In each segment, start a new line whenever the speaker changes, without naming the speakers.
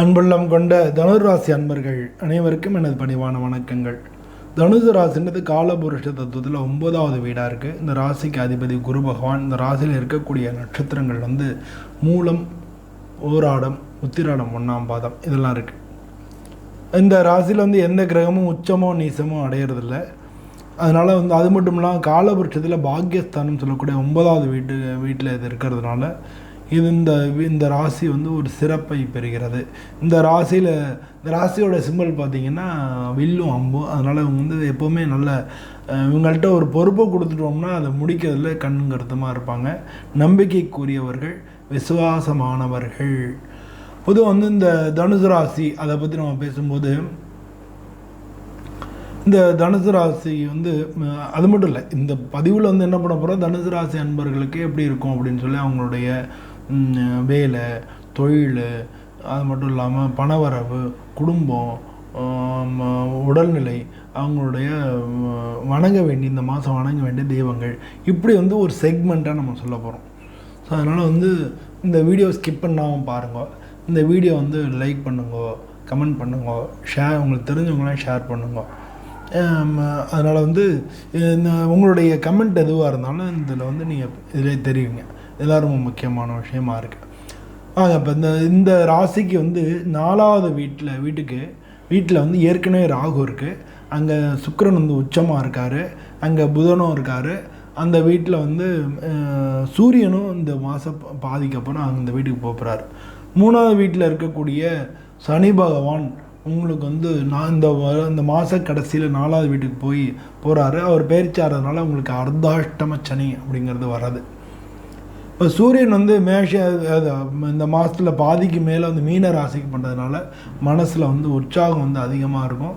அன்புள்ளம் கொண்ட தனுர் ராசி அன்பர்கள் அனைவருக்கும் எனது பணிவான வணக்கங்கள். தனுசு ராசின்றது காலபுருஷ தத்துவத்தில் ஒன்பதாவது வீடாக இருக்குது இந்த ராசிக்கு அதிபதி குரு பகவான் இந்த ராசியில் இருக்கக்கூடிய நட்சத்திரங்கள் வந்து மூலம் ஓராடம் உத்திராடம் ஒன்றாம் பாதம் இதெல்லாம் இருக்குது இந்த ராசியில் வந்து எந்த கிரகமும் உச்சமோ நீசமோ அடையிறதில்ல. அதனால் வந்து அது மட்டும் இல்லாமல் காலபுருஷத்தில் பாக்கியஸ்தானம் சொல்லக்கூடிய ஒன்பதாவது வீட்டு வீட்டில் இது இருக்கிறதுனால இது இந்த இந்த ராசி வந்து ஒரு சிறப்பை பெறுகிறது. இந்த ராசியில் இந்த ராசியோட சிம்பிள் பார்த்தீங்கன்னா வில்லும் அம்பும் அதனால் இவங்க வந்து எப்போவுமே நல்ல இவங்கள்ட்ட ஒரு பொறுப்பை கொடுத்துட்டோம்னா அதை முடிக்கிறதுல கண்ணும் கருத்தமாக இருப்பாங்க. நம்பிக்கைக்குரியவர்கள் விசுவாசமானவர்கள். பொதுவாக வந்து இந்த தனுசு ராசி அதை பற்றி நம்ம பேசும்போது இந்த தனுசு ராசி வந்து அது மட்டும் இல்லை இந்த பதிவில் வந்து என்ன பண்ண போகிறோம் தனுசு ராசி அன்பர்களுக்கு எப்படி இருக்கும் அப்படின்னு சொல்லி அவங்களுடைய வேலை தொழில் அது மட்டும் இல்லாமல் பணவரவு குடும்பம் உடல்நிலை அவங்களுடைய வணங்க வேண்டிய இந்த மாதம் வணங்க வேண்டிய தெய்வங்கள். இப்படி வந்து ஒரு செக்மெண்ட்டாக நம்ம சொல்ல போகிறோம் ஸோ அதனால் வந்து இந்த வீடியோ ஸ்கிப் பண்ணாமல் பாருங்க. இந்த வீடியோ வந்து லைக் பண்ணுங்க கமெண்ட் பண்ணுங்க ஷேர் உங்களுக்கு தெரிஞ்சவங்களாம் ஷேர் பண்ணுங்க. அதனால் வந்து இந்த உங்களுடைய கமெண்ட் எதுவாக இருந்தாலும் இதில் வந்து நீங்கள் இதிலே தெரியுங்க இதெல்லாம் ரொம்ப முக்கியமான விஷயமா இருக்குது ஆக இப்போ இந்த இந்த ராசிக்கு வந்து நாலாவது வீட்டில் வீட்டுக்கு வீட்டில் வந்து ஏற்கனவே ராகு இருக்குது அங்கே சுக்கரன் வந்து உச்சமாக இருக்கார். அங்கே புதனும் இருக்கார். அந்த வீட்டில் வந்து சூரியனும் இந்த மாதம் பாதிக்கப்புறம் அந்த வீட்டுக்கு போகிறாரு மூணாவது வீட்டில் இருக்கக்கூடிய சனி பகவான் உங்களுக்கு வந்து நான் இந்த வ- இந்த மாத கடைசியில் நாலாவது வீட்டுக்கு போய் போகிறாரு அவர் பேரிச்சாரதுனால உங்களுக்கு அர்த்தாஷ்டம சனி அப்படிங்கிறது வராது. இப்போ சூரியன் வந்து மேஷ இந்த மாதத்தில் பாதிக்கு மேலே வந்து மீன ராசிக்கு பண்ணுறதுனால மனசில் வந்து உற்சாகம் வந்து அதிகமாக இருக்கும்.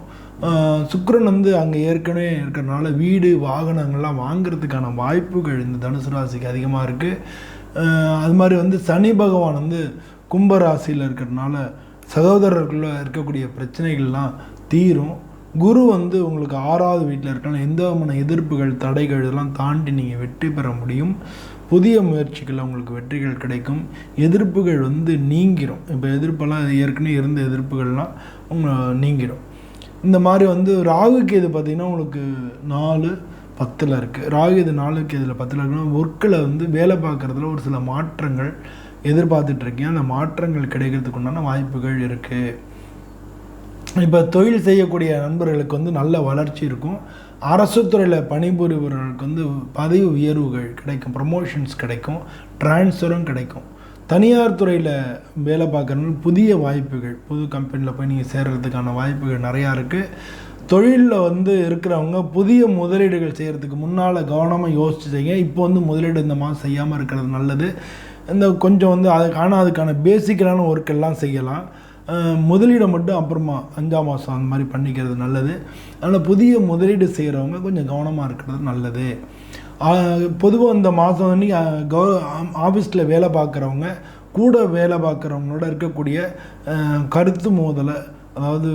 சுக்கரன் வந்து அங்கே ஏற்கனவே இருக்கிறதுனால வீடு வாகனங்கள்லாம் வாங்குறதுக்கான வாய்ப்புகள் இந்த தனுசு ராசிக்கு அதிகமாக இருக்குது அது மாதிரி வந்து சனி பகவான் வந்து கும்ப ராசியில் இருக்கிறதுனால சகோதரர்களுக்குள்ள இருக்கக்கூடிய பிரச்சனைகள்லாம் தீரும். குரு வந்து உங்களுக்கு ஆறாவது வீட்டில் இருக்கலாம் எந்த விதமான எதிர்ப்புகள் தடைகள் இதெல்லாம் தாண்டி நீங்கள் வெற்றி பெற முடியும். புதிய முயற்சிகளில் உங்களுக்கு வெற்றிகள் கிடைக்கும். எதிர்ப்புகள் வந்து நீங்கிரும். இப்போ எதிர்ப்பெல்லாம் ஏற்கனவே இருந்த எதிர்ப்புகள்லாம் உங்க நீங்கிரும். இந்த மாதிரி வந்து ராகுக்கு இது பார்த்திங்கன்னா உங்களுக்கு நாலு பத்தில் இருக்குது ராகு இது நாலுக்கு இதில் பத்தில் இருக்குன்னா ஒர்க்கில் வந்து வேலை பார்க்குறதுல ஒரு சில மாற்றங்கள் எதிர்பார்த்துட்ருக்கீங்க அந்த மாற்றங்கள் கிடைக்கிறதுக்கு உண்டான வாய்ப்புகள் இருக்குது இப்போ தொழில் செய்யக்கூடிய நண்பர்களுக்கு வந்து நல்ல வளர்ச்சி இருக்கும். அரசு துறையில் பணிபுரிபவர்களுக்கு வந்து பதவி உயர்வுகள் கிடைக்கும் ப்ரமோஷன்ஸ் கிடைக்கும் ட்ரான்ஸ்ஃபரும் கிடைக்கும். தனியார் துறையில் வேலை பார்க்குறவங்க புதிய வாய்ப்புகள் புது கம்பெனியில் போய் நீங்கள் சேர்கிறதுக்கான வாய்ப்புகள் நிறையா இருக்குது தொழிலில் வந்து இருக்கிறவங்க புதிய முதலீடுகள் செய்கிறதுக்கு முன்னால் கவனமாக யோசிச்சு செய்யுங்க. இப்போ வந்து முதலீடு இந்த மாதம் செய்யாமல் இருக்கிறது நல்லது. இந்த கொஞ்சம் வந்து அதுக்கு ஆனால் அதுக்கான பேசிக்கலான ஒர்க் எல்லாம் செய்யலாம். முதலீடை மட்டும் அப்புறமா அஞ்சாம் மாதம் அந்த மாதிரி பண்ணிக்கிறது நல்லது. அதனால் புதிய முதலீடு செய்கிறவங்க கொஞ்சம் கவனமாக இருக்கிறது நல்லது. பொதுவாக இந்த மாதம் அன்னைக்கு கவ ஆஃபீஸில் வேலை பார்க்குறவங்க கூட வேலை பார்க்குறவங்களோட இருக்கக்கூடிய கருத்து மோதலை அதாவது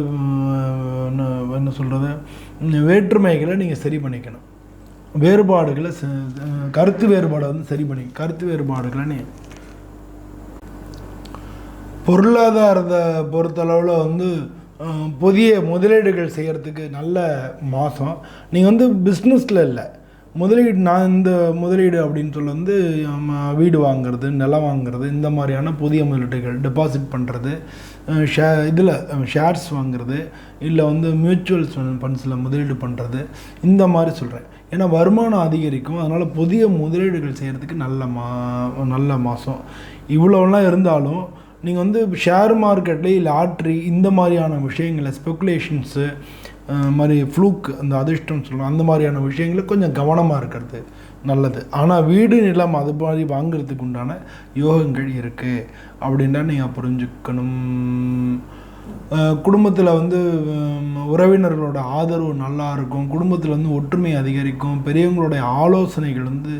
என்ன- என்ன சொல்கிறது வேற்றுமைகளை நீங்கள் சரி பண்ணிக்கணும். வேறுபாடுகளை ச- கருத்து வேறுபாடை வந்து சரி பண்ணி கருத்து வேறுபாடுகளை நீ பொருளாதாரத்தை பொறுத்தளவில் வந்து புதிய முதலீடுகள் செய்கிறதுக்கு நல்ல மாதம் நீங்கள் வந்து பிஸ்னஸில் இல்லை. முதலீடு நான் இந்த முதலீடு அப்படின்னு சொல்ல வந்து வீடு வாங்குறது நிலம் வாங்குறது இந்த மாதிரியான புதிய முதலீடுகள் டெபாசிட் பண்ணுறது ஷே இதில் ஷேர்ஸ் வாங்குறது இல்லை வந்து மியூச்சுவல் ஃபண்ட்ஸில் முதலீடு பண்ணுறது இந்த மாதிரி சொல்கிறேன் ஏன்னா வருமானம் அதிகரிக்கும். அதனால் புதிய முதலீடுகள் செய்கிறதுக்கு நல்ல மா நல்ல மாதம் இவ்வளோலாம் இருந்தாலும் நீங்கள் வந்து ஷேர் மார்க்கெட்லேயே லாட்ரி இந்த மாதிரியான விஷயங்களை ஸ்பெகுலேஷன்ஸு மாதிரி ஃப்ளூக் அந்த அதிர்ஷ்டம் சொல்லலாம் அந்த மாதிரியான விஷயங்களை கொஞ்சம் கவனமாக இருக்கிறது நல்லது. ஆனால் வீடு நிலம் அது மாதிரி வாங்குறதுக்கு உண்டான யோகங்கள் இருக்குது அப்படின்னா நீங்கள் புரிஞ்சுக்கணும். குடும்பத்தில் வந்து உறவினர்களோட ஆதரவு நல்லா இருக்கும். குடும்பத்தில் வந்து ஒற்றுமை அதிகரிக்கும். பெரியவங்களுடைய ஆலோசனைகள் வந்து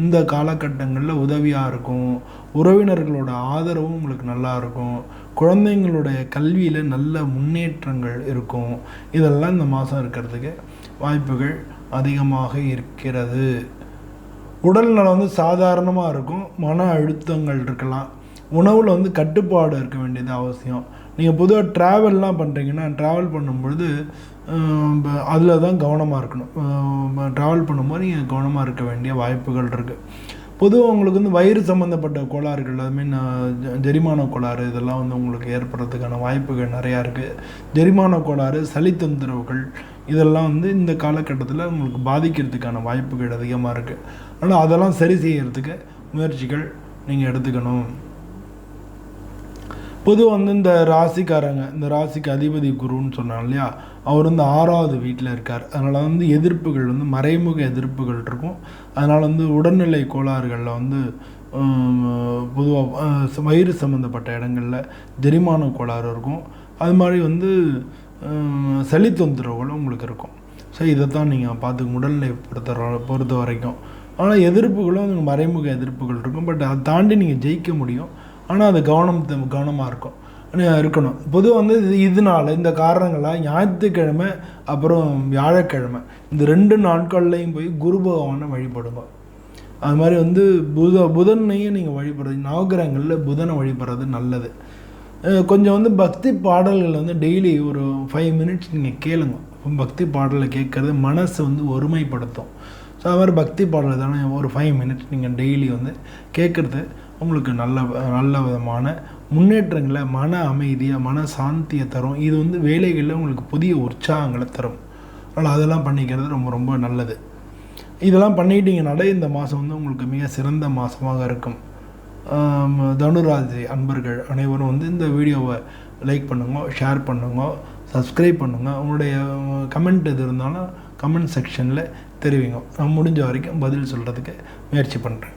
இந்த காலகட்டங்களில் உதவியாக இருக்கும். உறவினர்களோட ஆதரவும் உங்களுக்கு நல்லா இருக்கும் குழந்தைங்களுடைய கல்வியில் நல்ல முன்னேற்றங்கள் இருக்கும். இதெல்லாம் இந்த மாதம் இருக்கிறதுக்கு வாய்ப்புகள் அதிகமாக இருக்கிறது. உடல் நலம் வந்து சாதாரணமாக இருக்கும். மன அழுத்தங்கள் இருக்கலாம். உணவில் வந்து கட்டுப்பாடு இருக்க வேண்டியது அவசியம். நீங்கள் பொதுவாக ட்ராவல்லாம் பண்ணுறீங்கன்னா ட்ராவல் பண்ணும்பொழுது அதில் தான் கவனமாக இருக்கணும். ட்ராவல் பண்ணும்போது நீங்கள் கவனமாக இருக்க வேண்டிய வாய்ப்புகள் இருக்குது பொதுவாக உங்களுக்கு வந்து வயிறு சம்மந்தப்பட்ட கோளாறுகள் அது மீன் ஜெரிமான கோளாறு இதெல்லாம் வந்து உங்களுக்கு ஏற்படுறதுக்கான வாய்ப்புகள் நிறையா இருக்குது ஜெரிமான கோளாறு சளி தொந்தரவுகள் இதெல்லாம் வந்து இந்த காலகட்டத்தில் உங்களுக்கு பாதிக்கிறதுக்கான வாய்ப்புகள் அதிகமாக இருக்குது ஆனால் அதெல்லாம் சரி செய்யறதுக்கு முயற்சிகள் நீங்கள் எடுத்துக்கணும். பொதுவாக வந்து இந்த ராசிக்காரங்க இந்த ராசிக்கு அதிபதி குருன்னு சொன்னாங்க இல்லையா? அவர் வந்து ஆறாவது வீட்டில் இருக்கார். அதனால் வந்து எதிர்ப்புகள் வந்து மறைமுக எதிர்ப்புகள் இருக்கும். அதனால் வந்து உடல்நிலை கோளாறுகளில் வந்து பொதுவாக வயிறு சம்மந்தப்பட்ட இடங்களில் ஜெரிமான கோளாறு இருக்கும். அது மாதிரி வந்து சளி தொந்தரவுகளும் உங்களுக்கு இருக்கும். ஸோ இதை தான் நீங்கள் பார்த்து உடல்நிலை பொறுத்த பொறுத்த வரைக்கும் ஆனால் எதிர்ப்புகளும் மறைமுக எதிர்ப்புகள் இருக்கும். பட் அதை தாண்டி நீங்கள் ஜெயிக்க முடியும். ஆனால் அது கவனம் கவனமாக இருக்கும். இருக்கணும். பொதுவாக வந்து இது இதனால இந்த காரணங்களாக ஞாயிற்றுக்கிழமை அப்புறம் வியாழக்கிழமை இந்த ரெண்டு நாட்கள்லையும் போய் குரு பகவானை வழிபடுங்க. அது மாதிரி வந்து புத புதனையும் நீங்கள் வழிபடுறது நவகிரகங்களில் புதனை வழிபடுறது நல்லது. கொஞ்சம் வந்து பக்தி பாடல்கள் வந்து டெய்லி ஒரு ஃபைவ் மினிட்ஸ் நீங்கள் கேளுங்க. பக்தி பாடலை கேட்குறது மனசை வந்து ஒருமைப்படுத்தும். ஸோ அது மாதிரி பக்தி பாடல் தானே ஒரு ஃபைவ் மினிட்ஸ் நீங்கள் டெய்லி வந்து கேட்குறது. உங்களுக்கு நல்ல நல்ல விதமான முன்னேற்றங்களை மன அமைதியை மன சாந்தியை தரும். இது வந்து வேலைகளில் உங்களுக்கு புதிய உற்சாகங்களை தரும். அதனால் அதெல்லாம் பண்ணிக்கிறது ரொம்ப ரொம்ப நல்லது. இதெல்லாம் பண்ணிக்கிட்டிங்கனாலே இந்த மாதம் வந்து உங்களுக்கு மிக சிறந்த மாதமாக இருக்கும். தனுராஜ் அன்பர்கள் அனைவரும் வந்து இந்த வீடியோவை லைக் பண்ணுங்க ஷேர் பண்ணுங்க சப்ஸ்கிரைப் பண்ணுங்க. உங்களுடைய கமெண்ட் எது இருந்தாலும் கமெண்ட் செக்ஷனில் தெரிவிங்க. நான் முடிஞ்ச வரைக்கும் பதில் சொல்கிறதுக்கு முயற்சி பண்ணுறேன்